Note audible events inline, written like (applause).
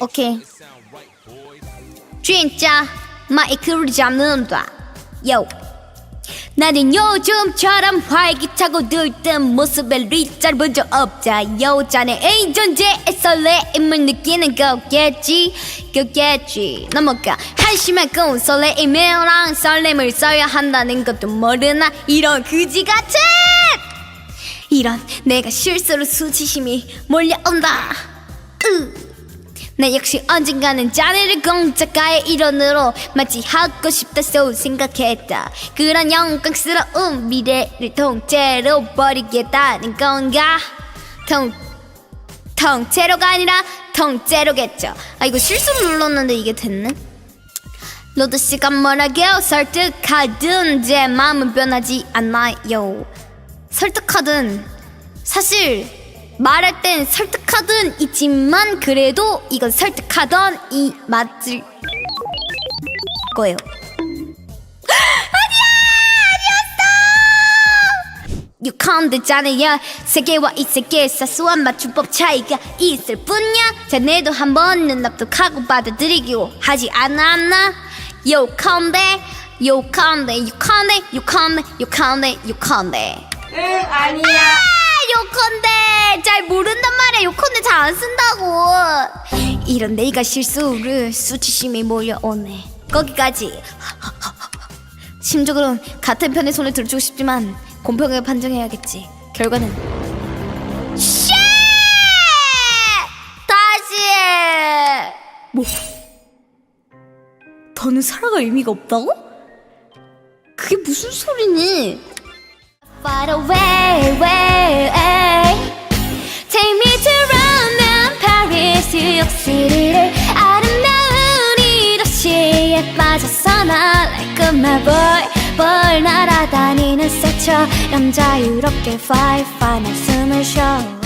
오케이. 진짜 마이크를 잡는다 요. 나는 요즘처럼 활기차고 들뜬 모습에 리짤본 적 없다 여자는 이 존재의 설레임을 느끼는 거겠지? 거겠지. 넘어가. 한심하고 설레임이랑 설렘을 써야 한다는 것도 모르나? 이런 그지 같은! 이런 내가 실수로 수치심이 몰려온다. 으. 나 역시 언젠가는 자네를 공작가의 일원으로 마치 하고 싶다소 생각했다. 그런 영광스러운 미래를 통째로 버리겠다는 건가? 통 통째로가 아니라 통째로겠죠. 아 이거 실수로 눌렀는데 이게 됐네. 로드 씨가 뭐라게요? 설득하든 제 마음은 변하지 않나요. 설득하든 사실 말할 땐 설득하든 있지만 그래도 이건 설득하던 이 맞을 거예요. (gasps) 아니야! 아니었어! 육한대잖아요. 세계와 이 세계의 사소한 맞춤법 차이가 있을 뿐이야. 자네도 한 번은 납득하고 받아들이기로 하지 않았나? 욕한대, 욕한대, 욕한대, 욕한대, 욕한대, 욕한대. 응 아니야 아, 요컨대 잘 모른단 말이야. 요컨대 잘 안 쓴다고. 이런 내가 실수를 수치심이 몰려오네. 거기까지. (laughs) 심적으로는 같은 편의 손을 들어주고 싶지만 공평하게 판정해야겠지. 결과는? 쉣! 다시 뭐? 더는 살아갈 의미가 없다고? 그게 무슨 소리니 Far away, way, Take me to London, Paris, New York City를 아름다운 이 도시에 빠졌어 나 Like a my boy, boy 날아다니는 새처럼 자유롭게 fly, fly 날 숨을 쉬어